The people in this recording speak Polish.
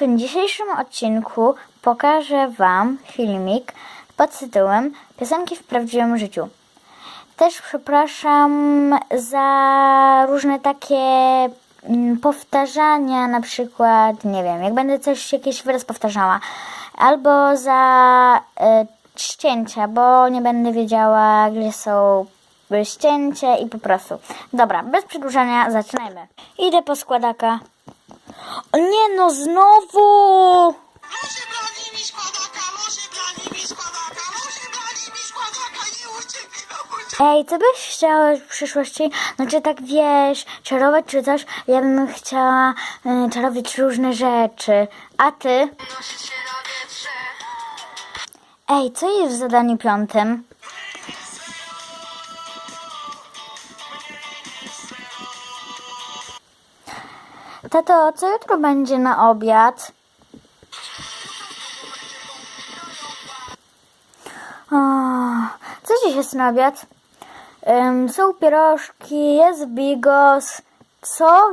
W dzisiejszym odcinku pokażę Wam filmik pod tytułem Piosenki w prawdziwym życiu. Też przepraszam za różne takie mm, powtarzania, na przykład, nie wiem, jak będę coś, jakiś wyraz powtarzała, albo za e, ścięcia, bo nie będę wiedziała, gdzie są ścięcie i po prostu. Dobra, bez przedłużania zaczynajmy. Idę po składaka. O nie no, znowu! Może broni mi składaka, może broni mi składaka, może broni mi składaka, nie uciekaj, no. Ej, co byś chciała w przyszłości? Znaczy tak wiesz, czarować czy coś? Ja bym chciała y, czarować różne rzeczy. A ty? Ej, co jest w zadaniu piątym? Tato, co jutro będzie na obiad? O, co dziś jest na obiad? Ym, są pierożki, jest bigos. Co